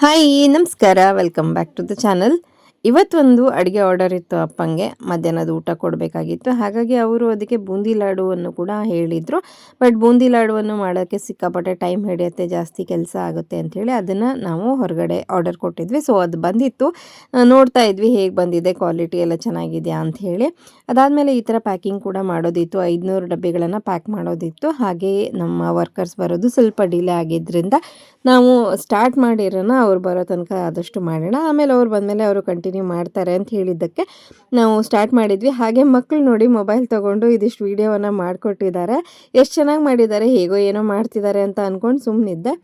Hi ನಮಸ್ಕಾರ. Welcome back to the channel ಇವತ್ತೊಂದು ಅಡುಗೆ ಆರ್ಡರ್ ಇತ್ತು ಅಪ್ಪಂಗೆ. ಮಧ್ಯಾಹ್ನದ ಊಟ ಕೊಡಬೇಕಾಗಿತ್ತು. ಹಾಗಾಗಿ ಅವರು ಅದಕ್ಕೆ ಬೂಂದಿ ಲಾಡುವನ್ನು ಕೂಡ ಹೇಳಿದರು. ಬಟ್ ಬೂಂದಿ ಲಾಡುವನ್ನು ಮಾಡೋಕ್ಕೆ ಸಿಕ್ಕಾಪಟ್ಟೆ ಟೈಮ್ ಹಿಡಿಯುತ್ತೆ, ಜಾಸ್ತಿ ಕೆಲಸ ಆಗುತ್ತೆ ಅಂಥೇಳಿ ಅದನ್ನು ನಾವು ಹೊರಗಡೆ ಆರ್ಡರ್ ಕೊಟ್ಟಿದ್ವಿ. ಸೊ ಅದು ಬಂದಿತ್ತು. ನೋಡ್ತಾ ಇದ್ವಿ ಹೇಗೆ ಬಂದಿದೆ ಕ್ವಾಲಿಟಿ ಎಲ್ಲ ಚೆನ್ನಾಗಿದೆಯಾ ಅಂತ ಹೇಳಿ. ಅದಾದಮೇಲೆ ಈ ಥರ ಪ್ಯಾಕಿಂಗ್ ಕೂಡ ಮಾಡೋದಿತ್ತು. ಐದುನೂರು ಡಬ್ಬಿಗಳನ್ನು ಪ್ಯಾಕ್ ಮಾಡೋದಿತ್ತು. ಹಾಗೆಯೇ ನಮ್ಮ ವರ್ಕರ್ಸ್ ಬರೋದು ಸ್ವಲ್ಪ ಡಿಲೇ ಆಗಿದ್ದರಿಂದ ನಾವು ಸ್ಟಾರ್ಟ್ ಮಾಡಿರೋಣ ಅವ್ರು ಬರೋ ತನಕ ಆದಷ್ಟು ಮಾಡೋಣ. ಆಮೇಲೆ ಅವ್ರು ಬಂದಮೇಲೆ ಅವರು ಕಂಟಿನ್ಯೂ ಮಾಡ್ತಾರೆ ಅಂತ ಹೇಳಿದ್ದಕ್ಕೆ ನಾವು ಸ್ಟಾರ್ಟ್ ಮಾಡಿದ್ವಿ. ಹಾಗೆ ಮಕ್ಕಳು ನೋಡಿ ಮೊಬೈಲ್ ತೊಗೊಂಡು ಇದಿಷ್ಟು ವೀಡಿಯೋವನ್ನು ಮಾಡಿಕೊಟ್ಟಿದ್ದಾರೆ. ಎಷ್ಟು ಚೆನ್ನಾಗಿ ಮಾಡಿದ್ದಾರೆ, ಹೇಗೋ ಏನೋ ಮಾಡ್ತಿದ್ದಾರೆ ಅಂತ ಅಂದ್ಕೊಂಡು ಸುಮ್ಮನಿದ್ದೆ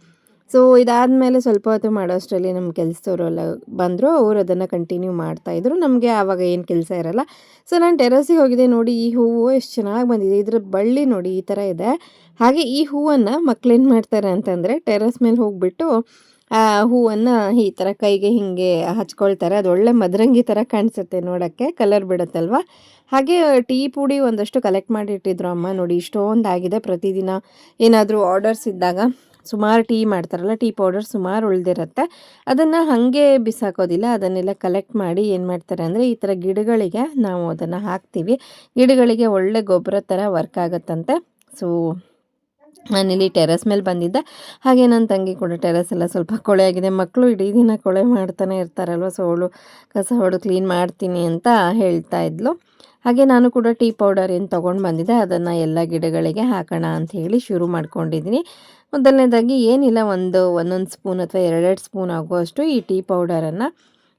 ಸೊ ಇದಾದಮೇಲೆ ಸ್ವಲ್ಪ ಹೊತ್ತು ಮಾಡೋ ಅಷ್ಟರಲ್ಲಿ ನಮ್ಮ ಕೆಲಸದವರೆಲ್ಲ ಬಂದರು, ಅವರು ಅದನ್ನು ಕಂಟಿನ್ಯೂ ಮಾಡ್ತಾಯಿದ್ರು ನಮಗೆ ಆವಾಗ ಏನು ಕೆಲಸ ಇರಲ್ಲ. ಸೊ ನಾನು ಟೆರಸಿಗೆ ಹೋಗಿದ್ದೆ ನೋಡಿ, ಈ ಹೂವು ಎಷ್ಟು ಚೆನ್ನಾಗಿ ಬಂದಿದೆ. ಇದರ ಬಳ್ಳಿ ನೋಡಿ ಈ ಥರ ಇದೆ. ಹಾಗೆ ಈ ಹೂವನ್ನು ಮಕ್ಕಳೇನು ಮಾಡ್ತಾರೆ ಅಂತಂದರೆ ಟೆರಸ್ ಮೇಲೆ ಹೋಗಿಬಿಟ್ಟು ಹೂವನ್ನು ಈ ಥರ ಕೈಗೆ ಹೀಗೆ ಹಚ್ಕೊಳ್ತಾರೆ. ಅದು ಒಳ್ಳೆ ಮದರಂಗಿ ಥರ ಕಾಣಿಸುತ್ತೆ ನೋಡೋಕ್ಕೆ ಕಲರ್ ಬಿಡುತ್ತಲ್ವ? ಹಾಗೆ ಟೀ ಪುಡಿ ಒಂದಷ್ಟು ಕಲೆಕ್ಟ್ ಮಾಡಿ ಇಟ್ಟಿದ್ರು ಅಮ್ಮ ನೋಡಿ, ಇಷ್ಟೊಂದು ಆಗಿದೆ ಪ್ರತಿದಿನ. ಏನಾದರೂ ಆರ್ಡರ್ಸ್ ಇದ್ದಾಗ ಸುಮಾರು ಟೀ ಮಾಡ್ತಾರಲ್ಲ, ಟೀ ಪೌಡರ್ ಸುಮಾರು ಉಳಿದಿರುತ್ತೆ. ಅದನ್ನು ಹಾಗೆ ಬಿಸಾಕೋದಿಲ್ಲ, ಅದನ್ನೆಲ್ಲ ಕಲೆಕ್ಟ್ ಮಾಡಿ ಏನು ಮಾಡ್ತಾರೆ ಅಂದರೆ, ಈ ಥರ ಗಿಡಗಳಿಗೆ ನಾವು ಅದನ್ನು ಹಾಕ್ತೀವಿ. ಗಿಡಗಳಿಗೆ ಒಳ್ಳೆ ಗೊಬ್ಬರ ಥರ ವರ್ಕ್ ಆಗುತ್ತಂತೆ. ಸೊ ನಾನಿಲ್ಲಿ ಟೆರೆಸ್ ಮೇಲೆ ಬಂದಿದ್ದೆ. ಹಾಗೆ ನನ್ನ ತಂಗಿ ಕೂಡ ಟೆರೆಸ್ ಎಲ್ಲ ಸ್ವಲ್ಪ ಕೊಳೆ ಆಗಿದೆ. ಮಕ್ಕಳು ಇಡೀ ದಿನ ಕೊಳೆ ಮಾಡ್ತಾನೆ ಇರ್ತಾರಲ್ವ, ಸೊ ಅವಳು ಕಸ ಹೊಡೆದು ಕ್ಲೀನ್ ಮಾಡ್ತೀನಿ ಅಂತ ಹೇಳ್ತಾ ಇದ್ಲು. ಹಾಗೆ ನಾನು ಕೂಡ ಟೀ ಪೌಡರ್ ಏನು ತೊಗೊಂಡು ಬಂದಿದ್ದೆ, ಅದನ್ನು ಎಲ್ಲ ಗಿಡಗಳಿಗೆ ಹಾಕೋಣ ಅಂತ ಹೇಳಿ ಶುರು ಮಾಡ್ಕೊಂಡಿದ್ದೀನಿ. ಮೊದಲನೇದಾಗಿ ಏನಿಲ್ಲ, ಒಂದು ಒಂದೊಂದು ಸ್ಪೂನ್ ಅಥವಾ ಎರಡೆರಡು ಸ್ಪೂನ್ ಆಗುವಷ್ಟು ಈ ಟೀ ಪೌಡರನ್ನು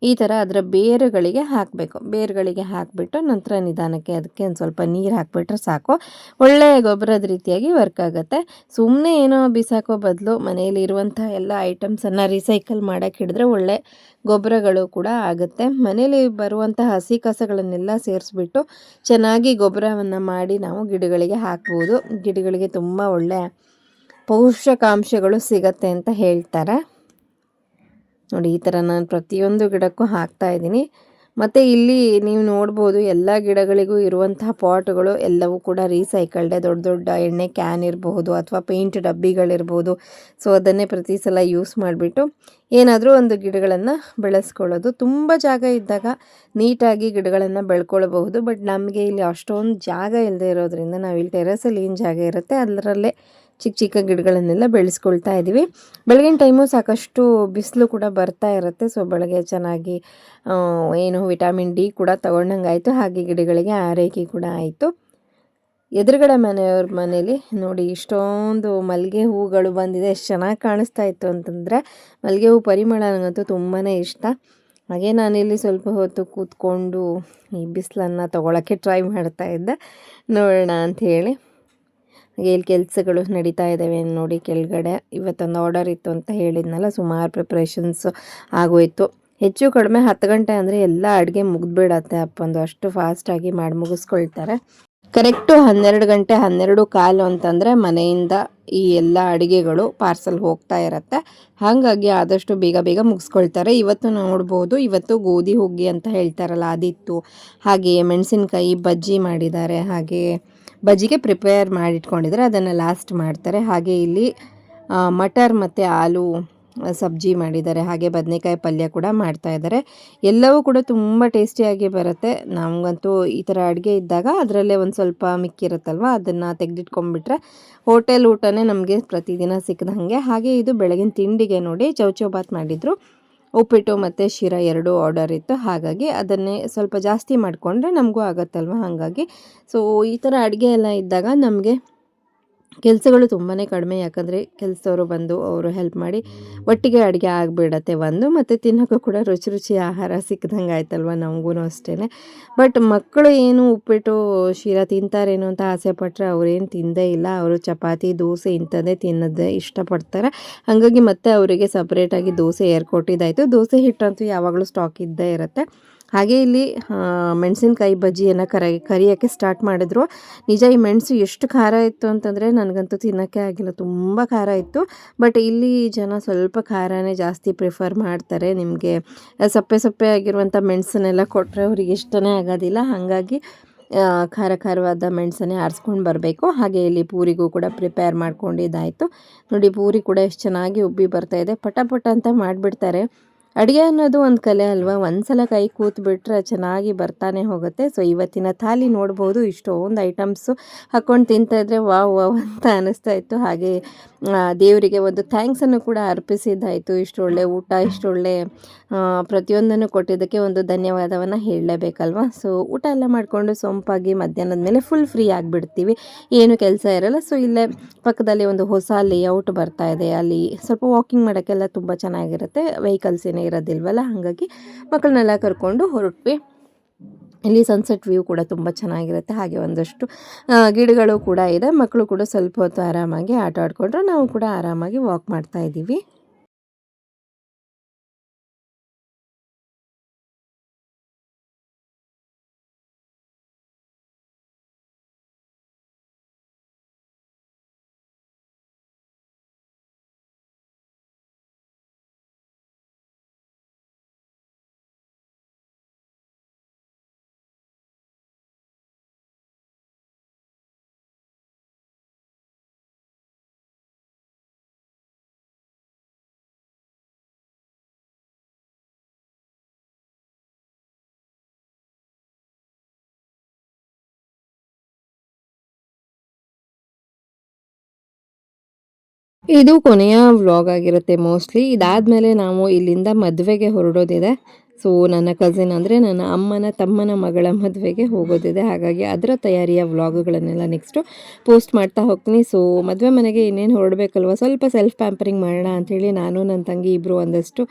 ಈ ಥರ ಅದರ ಬೇರುಗಳಿಗೆ ಹಾಕಬೇಕು. ಬೇರುಗಳಿಗೆ ಹಾಕಿಬಿಟ್ಟು ನಂತರ ನಿಧಾನಕ್ಕೆ ಅದಕ್ಕೆ ಒಂದು ಸ್ವಲ್ಪ ನೀರು ಹಾಕಿಬಿಟ್ರೆ ಸಾಕು. ಒಳ್ಳೆಯ ಗೊಬ್ಬರದ ರೀತಿಯಾಗಿ ವರ್ಕ್ ಆಗುತ್ತೆ. ಸುಮ್ಮನೆ ಏನೋ ಬಿಸಾಕೋ ಬದಲು ಮನೆಯಲ್ಲಿ ಇರುವಂಥ ಎಲ್ಲ ಐಟಮ್ಸನ್ನು ರೀಸೈಕಲ್ ಮಾಡೋಕ್ಕೆ ಹಿಡಿದ್ರೆ ಒಳ್ಳೆ ಗೊಬ್ಬರಗಳು ಕೂಡ ಆಗುತ್ತೆ. ಮನೇಲಿ ಬರುವಂಥ ಹಸಿ ಕಸಗಳನ್ನೆಲ್ಲ ಸೇರಿಸ್ಬಿಟ್ಟು ಚೆನ್ನಾಗಿ ಗೊಬ್ಬರವನ್ನು ಮಾಡಿ ನಾವು ಗಿಡಗಳಿಗೆ ಹಾಕ್ಬೋದು. ಗಿಡಗಳಿಗೆ ತುಂಬ ಒಳ್ಳೆ ಪೌಷ್ಟಿಕಾಂಶಗಳು ಸಿಗತ್ತೆ ಅಂತ ಹೇಳ್ತಾರೆ. ನೋಡಿ, ಈ ಥರ ನಾನು ಪ್ರತಿಯೊಂದು ಗಿಡಕ್ಕೂ ಹಾಕ್ತಾ ಇದ್ದೀನಿ. ಮತ್ತು ಇಲ್ಲಿ ನೀವು ನೋಡ್ಬೋದು, ಎಲ್ಲ ಗಿಡಗಳಿಗೂ ಇರುವಂತಹ ಪಾಟ್ಗಳು ಎಲ್ಲವೂ ಕೂಡ ರೀಸೈಕಲ್ಡೆ, ದೊಡ್ಡ ದೊಡ್ಡ ಎಣ್ಣೆ ಕ್ಯಾನ್ ಇರಬಹುದು ಅಥವಾ ಪೇಂಟ್ ಡಬ್ಬಿಗಳಿರ್ಬೋದು. ಸೊ ಅದನ್ನೇ ಪ್ರತಿ ಸಲ ಯೂಸ್ ಮಾಡಿಬಿಟ್ಟು ಏನಾದರೂ ಒಂದು ಗಿಡಗಳನ್ನು ಬೆಳೆಸ್ಕೊಳ್ಳೋದು. ತುಂಬ ಜಾಗ ಇದ್ದಾಗ ನೀಟಾಗಿ ಗಿಡಗಳನ್ನು ಬೆಳ್ಕೊಳ್ಬಹುದು. ಬಟ್ ನಮಗೆ ಇಲ್ಲಿ ಅಷ್ಟೊಂದು ಜಾಗ ಇಲ್ಲದೆ ಇರೋದ್ರಿಂದ ನಾವು ಇಲ್ಲಿ ಟೆರೆಸಲ್ಲಿ ಏನು ಜಾಗ ಇರುತ್ತೆ, ಅದರಲ್ಲೇ ಚಿಕ್ಕ ಚಿಕ್ಕ ಗಿಡಗಳನ್ನೆಲ್ಲ ಬೆಳೆಸ್ಕೊಳ್ತಾ ಇದ್ದೀವಿ. ಬೆಳಗಿನ ಟೈಮು ಸಾಕಷ್ಟು ಬಿಸಿಲು ಕೂಡ ಬರ್ತಾ ಇರುತ್ತೆ. ಸೊ ಬೆಳಗ್ಗೆ ಚೆನ್ನಾಗಿ ಏನು ವಿಟಮಿನ್ ಡಿ ಕೂಡ ತಗೊಂಡಂಗೆ ಆಯಿತು ಹಾಗೆ ಗಿಡಗಳಿಗೆ ಆರೈಕೆ ಕೂಡ ಆಯಿತು. ಎದುರುಗಡೆ ಮನೆಯವ್ರ ಮನೇಲಿ ನೋಡಿ ಇಷ್ಟೊಂದು ಮಲ್ಲಿಗೆ ಹೂಗಳು ಬಂದಿದೆ. ಎಷ್ಟು ಚೆನ್ನಾಗಿ ಕಾಣಿಸ್ತಾ ಇತ್ತು ಅಂತಂದರೆ ಮಲ್ಲಿಗೆ ಹೂ ಪರಿಮಳ ನನಗಂತೂ ತುಂಬಾ ಇಷ್ಟ. ಹಾಗೆ ನಾನಿಲ್ಲಿ ಸ್ವಲ್ಪ ಹೊತ್ತು ಕೂತ್ಕೊಂಡು ಈ ಬಿಸಿಲನ್ನು ತೊಗೊಳಕ್ಕೆ ಟ್ರೈ ಮಾಡ್ತಾ ಇದ್ದೆ. ನೋಡೋಣ ಅಂತ ಇಲ್ಲಿ ಕೆಲಸಗಳು ನಡೀತಾ ಇದ್ದಾವೆ ನೋಡಿ ಕೆಳಗಡೆ. ಇವತ್ತೊಂದು ಆರ್ಡರ್ ಇತ್ತು ಅಂತ ಹೇಳಿದ್ನಲ್ಲ, ಸುಮಾರು ಪ್ರಿಪ್ರೇಷನ್ಸ್ ಆಗೋಯಿತು. ಹೆಚ್ಚು ಕಡಿಮೆ ಹತ್ತು ಗಂಟೆ ಅಂದರೆ ಎಲ್ಲ ಅಡುಗೆ ಮುಗಿದ್ಬಿಡತ್ತೆ ಅಪ್ಪಂದು. ಅಷ್ಟು ಫಾಸ್ಟಾಗಿ ಮಾಡಿ ಮುಗಿಸ್ಕೊಳ್ತಾರೆ. ಕರೆಕ್ಟು ಹನ್ನೆರಡು ಗಂಟೆ ಹನ್ನೆರಡು ಕಾಲು ಅಂತಂದರೆ ಮನೆಯಿಂದ ಈ ಎಲ್ಲ ಅಡುಗೆಗಳು ಪಾರ್ಸಲ್ ಹೋಗ್ತಾ ಇರತ್ತೆ. ಹಾಗಾಗಿ ಆದಷ್ಟು ಬೇಗ ಬೇಗ ಮುಗಿಸ್ಕೊಳ್ತಾರೆ. ಇವತ್ತು ನೋಡ್ಬೋದು, ಇವತ್ತು ಗೋಧಿ ಹುಗ್ಗಿ ಅಂತ ಹೇಳ್ತಾರಲ್ಲ, ಅದಿತ್ತು. ಹಾಗೆಯೇ ಮೆಣಸಿನ್ಕಾಯಿ ಬಜ್ಜಿ ಮಾಡಿದ್ದಾರೆ. ಹಾಗೆ ಬಜ್ಜಿಗೆ ಪ್ರಿಪೇರ್ ಮಾಡಿಟ್ಕೊಂಡಿದ್ದಾರೆ. ಅದನ್ನು ಲಾಸ್ಟ್ ಮಾಡ್ತಾರೆ. ಹಾಗೆ ಇಲ್ಲಿ ಮಟರ್ ಮತ್ತು ಆಲೂ ಸಬ್ಜಿ ಮಾಡಿದ್ದಾರೆ. ಹಾಗೆ ಬದನೆಕಾಯಿ ಪಲ್ಯ ಕೂಡ ಮಾಡ್ತಾ ಇದ್ದಾರೆ. ಎಲ್ಲವೂ ಕೂಡ ತುಂಬ ಟೇಸ್ಟಿಯಾಗಿ ಬರುತ್ತೆ. ನಮಗಂತೂ ಈ ಥರ ಅಡುಗೆ ಇದ್ದಾಗ ಅದರಲ್ಲೇ ಒಂದು ಸ್ವಲ್ಪ ಮಿಕ್ಕಿರುತ್ತಲ್ವ? ಅದನ್ನು ತೆಗೆದಿಟ್ಕೊಂಡ್ಬಿಟ್ರೆ ಹೋಟೆಲ್ ಊಟನೇ ನಮಗೆ ಪ್ರತಿದಿನ ಸಿಕ್ಕದಂಗೆ ಹಾಗೆ ಇದು ಬೆಳಗಿನ ತಿಂಡಿಗೆ ನೋಡಿ ಚೌಚೌಬಾತ್ ಮಾಡಿದರು. ಉಪ್ಪಿಟ್ಟು ಮತ್ತು ಶಿರ ಎರಡೂ ಆರ್ಡರ್ ಇತ್ತು. ಹಾಗಾಗಿ ಅದನ್ನೇ ಸ್ವಲ್ಪ ಜಾಸ್ತಿ ಮಾಡಿಕೊಂಡ್ರೆ ನಮಗೂ ಆಗುತ್ತಲ್ವ? ಹಾಗಾಗಿ. ಸೊ ಈ ಥರ ಅಡುಗೆ ಎಲ್ಲ ಇದ್ದಾಗ ನಮಗೆ ಕೆಲಸಗಳು ತುಂಬಾ ಕಡಿಮೆ, ಯಾಕಂದರೆ ಕೆಲಸದವರು ಬಂದು ಅವರು ಹೆಲ್ಪ್ ಮಾಡಿ ಒಟ್ಟಿಗೆ ಅಡುಗೆ ಆಗಿಬಿಡತ್ತೆ. ಒಂದು ಮತ್ತು ತಿನ್ನೋಕ್ಕೂ ಕೂಡ ರುಚಿ ರುಚಿ ಆಹಾರ ಸಿಕ್ಕಿದಂಗೆ ಆಯ್ತಲ್ವ? ನಮಗೂ ಅಷ್ಟೇ ಬಟ್ ಮಕ್ಕಳು ಏನು ಉಪ್ಪಿಟ್ಟು, ಶಿರಾ ತಿಂತಾರೇನು ಅಂತ ಆಸೆ ಪಟ್ಟರೆ ಅವ್ರೇನು ತಿಂದೇ ಇಲ್ಲ. ಅವರು ಚಪಾತಿ, ದೋಸೆ ಇಂಥದ್ದೇ ತಿನ್ನೋದೇ ಇಷ್ಟಪಡ್ತಾರೆ. ಹಾಗಾಗಿ ಮತ್ತೆ ಅವರಿಗೆ ಸಪ್ರೇಟಾಗಿ ದೋಸೆ ಏರ್ಕೊಟ್ಟಿದ್ದಾಯಿತು ದೋಸೆ ಹಿಟ್ಟಂತೂ ಯಾವಾಗಲೂ ಸ್ಟಾಕ್ ಇದ್ದೇ ಇರುತ್ತೆ. ಹಾಗೆ ಇಲ್ಲಿ ಮೆಣಸಿನಕಾಯಿ ಬಜ್ಜಿಯನ್ನು ಕರ, ಕರಿಯೋಕ್ಕೆ ಸ್ಟಾರ್ಟ್ ಮಾಡಿದ್ರು. ನಿಜ ಈ ಮೆಣಸು ಎಷ್ಟು ಖಾರ ಇತ್ತು ಅಂತಂದರೆ ನನಗಂತೂ ತಿನ್ನೋಕ್ಕೆ ಆಗಿಲ್ಲ, ತುಂಬ ಖಾರ ಇತ್ತು. ಬಟ್ ಇಲ್ಲಿ ಜನ ಸ್ವಲ್ಪ ಖಾರನೇ ಜಾಸ್ತಿ ಪ್ರಿಫರ್ ಮಾಡ್ತಾರೆ ನಿಮಗೆ. ಸಪ್ಪೆ ಸಪ್ಪೆ ಆಗಿರುವಂಥ ಮೆಣಸನ್ನೆಲ್ಲ ಕೊಟ್ಟರೆ ಅವ್ರಿಗೆ ಇಷ್ಟನೇ ಆಗೋದಿಲ್ಲ. ಹಾಗಾಗಿ ಖಾರ ಖಾರವಾದ ಮೆಣಸನ್ನೇ ಆರಿಸ್ಕೊಂಡು ಬರಬೇಕು. ಹಾಗೆ ಇಲ್ಲಿ ಪೂರಿಗೂ ಕೂಡ ಪ್ರಿಪೇರ್ ಮಾಡ್ಕೊಂಡಿದ್ದಾಯಿತು. ನೋಡಿ ಪೂರಿ ಕೂಡ ಎಷ್ಟು ಚೆನ್ನಾಗಿ ಉಬ್ಬಿ ಬರ್ತಾ ಇದೆ. ಪಟ ಪಟ ಅಂತ ಮಾಡಿಬಿಡ್ತಾರೆ. ಅಡುಗೆ ಅನ್ನೋದು ಒಂದು ಕಲೆ ಅಲ್ವಾ? ಒಂದ್ಸಲ ಕೈ ಕೂತ್ ಬಿಟ್ರೆ ಚೆನ್ನಾಗಿ ಬರ್ತಾನೆ ಹೋಗುತ್ತೆ. ಸೊ ಇವತ್ತಿನ ಥಾಲಿ ನೋಡ್ಬೋದು. ಇಷ್ಟೊಂದು ಐಟಮ್ಸು ಹಾಕ್ಕೊಂಡು ತಿಂತಾ ಇದ್ರೆ ವಾವ್ ವಾವ್ ಅಂತ ಅನ್ನಿಸ್ತಾ ಇತ್ತು. ಹಾಗೆ ದೇವರಿಗೆ ಒಂದು ಥ್ಯಾಂಕ್ಸನ್ನು ಕೂಡ ಅರ್ಪಿಸಿದ್ದಾಯಿತು. ಇಷ್ಟೊಳ್ಳೆ ಊಟ, ಇಷ್ಟೊಳ್ಳೆ ಪ್ರತಿಯೊಂದನ್ನು ಕೊಟ್ಟಿದ್ದಕ್ಕೆ ಒಂದು ಧನ್ಯವಾದವನ್ನು ಹೇಳಲೇಬೇಕಲ್ವಾ? ಸೊ ಊಟ ಎಲ್ಲ ಮಾಡಿಕೊಂಡು ಸೊಂಪಾಗಿ ಮಧ್ಯಾಹ್ನದ ಮೇಲೆ ಫುಲ್ ಫ್ರೀ ಆಗಿಬಿಡ್ತೀವಿ. ಏನು ಕೆಲಸ ಇರಲ್ಲ. ಸೊ ಇಲ್ಲೇ ಪಕ್ಕದಲ್ಲಿ ಒಂದು ಹೊಸ ಲೇಔಟ್ ಬರ್ತಾ ಇದೆ. ಅಲ್ಲಿ ಸ್ವಲ್ಪ ವಾಕಿಂಗ್ ಮಾಡೋಕ್ಕೆಲ್ಲ ತುಂಬ ಚೆನ್ನಾಗಿರುತ್ತೆ. ವೆಹಿಕಲ್ಸ್ ಏನೇ ಇರೋದಿಲ್ವಲ್ಲ, ಹಾಗಾಗಿ ಮಕ್ಕಳನ್ನೆಲ್ಲ ಕರ್ಕೊಂಡು ಹೊರಟ್ವಿ. ಇಲ್ಲಿ ಸನ್ಸೆಟ್ ವ್ಯೂ ಕೂಡ ತುಂಬ ಚೆನ್ನಾಗಿರುತ್ತೆ. ಹಾಗೆ ಒಂದಷ್ಟು ಗಿಡಗಳು ಕೂಡ ಇದೆ. ಮಕ್ಕಳು ಕೂಡ ಸ್ವಲ್ಪ ಹೊತ್ತು ಆರಾಮಾಗಿ ಆಟ ಆಡಿಕೊಂಡ್ರೆ. ನಾವು ಕೂಡ ಆರಾಮಾಗಿ ವಾಕ್ ಮಾಡ್ತಾ ಇದ್ದೀವಿ. ಇದು ಕೊನೆಯ ವ್ಲಾಗ್ ಆಗಿರುತ್ತೆ ಮೋಸ್ಟ್ಲಿ ಇದಾದಮೇಲೆ ನಾವು ಇಲ್ಲಿಂದ ಮದುವೆಗೆ ಹೊರಡೋದಿದೆ. ಸೊ ನನ್ನ ಕಸಿನ್ ಅಂದರೆ ನನ್ನ ಅಮ್ಮನ, ತಮ್ಮನ ಮಗಳ ಮದುವೆಗೆ ಹೋಗೋದಿದೆ. ಹಾಗಾಗಿ ಅದರ ತಯಾರಿಯ ವ್ಲಾಗುಗಳನ್ನೆಲ್ಲ ನೆಕ್ಸ್ಟು ಪೋಸ್ಟ್ ಮಾಡ್ತಾ ಹೋಗ್ತೀನಿ. ಸೊ ಮದುವೆ ಮನೆಗೆ ಇನ್ನೇನು ಹೊರಡಬೇಕಲ್ವ? ಸ್ವಲ್ಪ ಸೆಲ್ಫ್ ಪ್ಯಾಂಪರಿಂಗ್ ಮಾಡೋಣ ಅಂಥೇಳಿ ನಾನು, ನನ್ನ ತಂಗಿ ಇಬ್ಬರು ಒಂದಷ್ಟು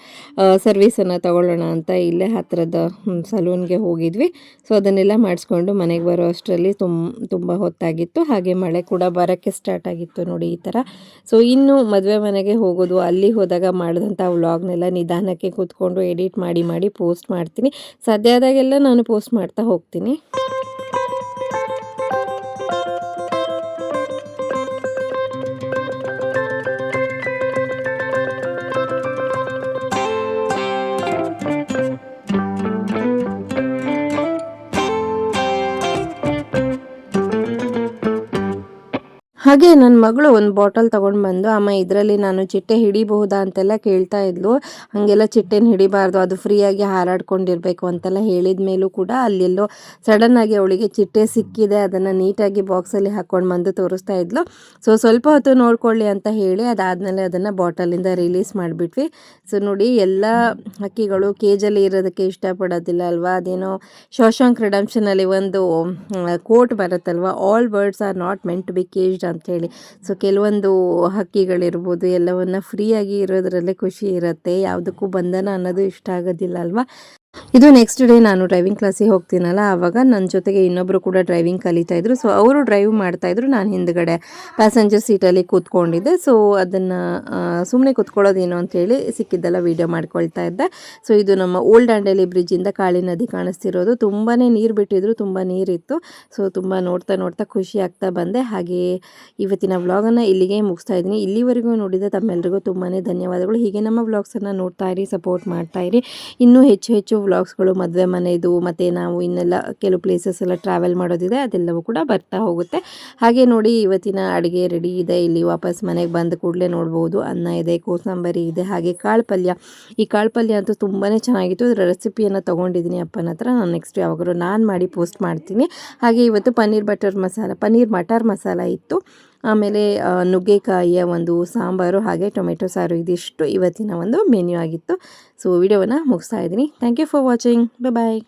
ಸರ್ವೀಸನ್ನು ತಗೊಳ್ಳೋಣ ಅಂತ ಇಲ್ಲೇ ಹತ್ತಿರದ ಸಲೂನ್ಗೆ ಹೋಗಿದ್ವಿ. ಸೊ ಅದನ್ನೆಲ್ಲ ಮಾಡಿಸ್ಕೊಂಡು ಮನೆಗೆ ಬರೋ ಅಷ್ಟರಲ್ಲಿ ತುಂಬ ಹೊತ್ತಾಗಿತ್ತು. ಹಾಗೆ ಮಳೆ ಕೂಡ ಬರೋಕ್ಕೆ ಸ್ಟಾರ್ಟ್ ಆಗಿತ್ತು ನೋಡಿ ಈ ಥರ ಸೊ ಇನ್ನು ಮದುವೆ ಮನೆಗೆ ಹೋಗೋದು, ಅಲ್ಲಿ ಹೋದಾಗ ಮಾಡಿದಂಥ ವ್ಲಾಗ್ನೆಲ್ಲ ನಿಧಾನಕ್ಕೆ ಕೂತ್ಕೊಂಡು ಎಡಿಟ್ ಮಾಡಿ ಮಾಡಿ ಪೋಸ್ಟ್ ಮಾಡ್ತೀನಿ. ಸದ್ಯದಾಗೆಲ್ಲ ನಾನು ಪೋಸ್ಟ್ ಮಾಡ್ತಾ ಹೋಗ್ತೀನಿ. ಹಾಗೆ ನನ್ನ ಮಗಳು ಒಂದು ಬಾಟಲ್ ತೊಗೊಂಡು ಬಂದು, ಅಮ್ಮ, ಇದರಲ್ಲಿ ನಾನು ಚಿಟ್ಟೆ ಹಿಡಿಬಹುದಾ? ಅಂತೆಲ್ಲ ಕೇಳ್ತಾ ಇದ್ಲು. ಹಾಗೆಲ್ಲ ಚಿಟ್ಟೆನ ಹಿಡಿಬಾರ್ದು, ಅದು ಫ್ರೀಯಾಗಿ ಹಾರಾಡ್ಕೊಂಡಿರಬೇಕು ಅಂತೆಲ್ಲ ಹೇಳಿದ ಮೇಲೂ ಕೂಡ ಅಲ್ಲೆಲ್ಲೋ ಸಡನ್ನಾಗಿ ಅವಳಿಗೆ ಚಿಟ್ಟೆ ಸಿಕ್ಕಿದೆ, ಅದನ್ನು ನೀಟಾಗಿ ಬಾಕ್ಸಲ್ಲಿ ಹಾಕ್ಕೊಂಡು ಬಂದು ತೋರಿಸ್ತಾ ಇದ್ಲು. ಸೊ, ಸ್ವಲ್ಪ ಹೊತ್ತು ನೋಡ್ಕೊಳ್ಳಿ ಅಂತ ಹೇಳಿ ಅದಾದಮೇಲೆ ಅದನ್ನು ಬಾಟಲಿಂದ ರಿಲೀಸ್ ಮಾಡಿಬಿಟ್ವಿ. ಸೊ, ನೋಡಿ, ಎಲ್ಲ ಹಕ್ಕಿಗಳು ಕೇಜಲ್ಲಿ ಇರೋದಕ್ಕೆ ಇಷ್ಟಪಡೋದಿಲ್ಲ ಅಲ್ವಾ? ಅದೇನೋ ಶೋಶಾಂಕ್ ರಿಡಂಪ್ಷನಲ್ಲಿ ಒಂದು quote ಬರುತ್ತಲ್ವ? All birds are not meant to be caged ಅಂತೇಳಿ. ಸೊ ಕೆಲವೊಂದು ಹಕ್ಕಿಗಳಿರ್ಬೋದು, ಎಲ್ಲವನ್ನು ಫ್ರೀಯಾಗಿ ಇರೋದರಲ್ಲೇ ಖುಷಿ ಇರುತ್ತೆ. ಯಾವುದಕ್ಕೂ ಬಂಧನ ಅನ್ನೋದು ಇಷ್ಟ ಆಗೋದಿಲ್ಲ ಅಲ್ವಾ? ಇದು ನೆಕ್ಸ್ಟ್ ಡೇ ನಾನು ಡ್ರೈವಿಂಗ್ ಕ್ಲಾಸಿಗೆ ಹೋಗ್ತೀನಲ್ಲ, ಆವಾಗ ನನ್ನ ಜೊತೆಗೆ ಇನ್ನೊಬ್ಬರು ಕೂಡ ಡ್ರೈವಿಂಗ್ ಕಲಿತಾ ಇದ್ರು. ಸೊ ಅವರು ಡ್ರೈವ್ ಮಾಡ್ತಾ ಇದ್ರು, ನಾನು ಹಿಂದ್ಗಡೆ ಪ್ಯಾಸೆಂಜರ್ ಸೀಟಲ್ಲಿ ಕೂತ್ಕೊಂಡಿದ್ದೆ. ಸೊ ಅದನ್ನು ಸುಮ್ಮನೆ ಕೂತ್ಕೊಳ್ಳೋದೇನು ಅಂತೇಳಿ ಸಿಕ್ಕಿದ್ದೆಲ್ಲ ವೀಡಿಯೋ ಮಾಡ್ಕೊಳ್ತಾ ಇದ್ದೆ. ಸೊ ಇದು ನಮ್ಮ ಓಲ್ಡ್ ಡ್ಯಾಂಡೇಲಿ ಬ್ರಿಡ್ಜಿಂದ ಕಾಳಿ ನದಿ ಕಾಣಿಸ್ತಿರೋದು. ತುಂಬಾ ನೀರು ಬಿಟ್ಟಿದ್ರು, ತುಂಬ ನೀರಿತ್ತು. ಸೊ ತುಂಬ ನೋಡ್ತಾ ನೋಡ್ತಾ ಖುಷಿ ಆಗ್ತಾ ಬಂದೆ. ಹಾಗೆಯೇ ಇವತ್ತಿನ ವ್ಲಾಗನ್ನು ಇಲ್ಲಿಗೆ ಮುಗಿಸ್ತಾ ಇದ್ದೀನಿ. ಇಲ್ಲಿವರೆಗೂ ನೋಡಿದ ತಮ್ಮೆಲ್ಲರಿಗೂ ತುಂಬಾ ಧನ್ಯವಾದಗಳು. ಹೀಗೆ ನಮ್ಮ ವ್ಲಾಗ್ಸನ್ನು ನೋಡ್ತಾ ಇರಿ ಸಪೋರ್ಟ್ ಮಾಡ್ತಾ ಇರಿ. ಇನ್ನೂ ಹೆಚ್ಚು ಹೆಚ್ಚು ವ್ಲಾಗ್ಸ್ಗಳು ಮದುವೆ ಮನೆಯದು ಮತ್ತು ನಾವು ಇನ್ನೆಲ್ಲ ಕೆಲವು ಪ್ಲೇಸಸ್ ಎಲ್ಲ ಟ್ರಾವೆಲ್ ಮಾಡೋದಿದೆ, ಅದೆಲ್ಲವೂ ಕೂಡ ಬರ್ತಾ ಹೋಗುತ್ತೆ. ಹಾಗೆ ನೋಡಿ ಇವತ್ತಿನ ಅಡುಗೆ ರೆಡಿ ಇದೆ, ಇಲ್ಲಿ ವಾಪಸ್ ಮನೆಗೆ ಬಂದ ಕೂಡಲೇ ನೋಡ್ಬೋದು. ಅನ್ನ ಇದೆ, ಕೋಸಂಬರಿ ಇದೆ, ಹಾಗೆ ಕಾಳು ಪಲ್ಯ ಈ ಕಾಳು ಪಲ್ಯ ಅಂತೂ ತುಂಬಾ ಚೆನ್ನಾಗಿತ್ತು. ಅದರ ರೆಸಿಪಿಯನ್ನು ತೊಗೊಂಡಿದ್ದೀನಿ ಅಪ್ಪನ ಹತ್ರ. ನಾನು ನೆಕ್ಸ್ಟ್ ಯಾವಾಗಲೂ ನಾನು ಮಾಡಿ ಪೋಸ್ಟ್ ಮಾಡ್ತೀನಿ. ಹಾಗೆ ಇವತ್ತು ಪನ್ನೀರ್ ಬಟರ್ ಮಸಾಲ, ಪನ್ನೀರ್ ಮಟರ್ ಮಸಾಲ ಇತ್ತು. ಆಮೇಲೆ ನುಗ್ಗೆಕಾಯಿಯ ಒಂದು ಸಾಂಬಾರು ಹಾಗೆ ಟೊಮೆಟೊ ಸಾರು ಇದಿಷ್ಟು ಇವತ್ತಿನ ಒಂದು ಮೆನ್ಯೂ ಆಗಿತ್ತು. ಸೊ ವಿಡಿಯೋವನ್ನು ಮುಗಿಸ್ತಾ ಇದ್ದೀನಿ. Thank you for watching bye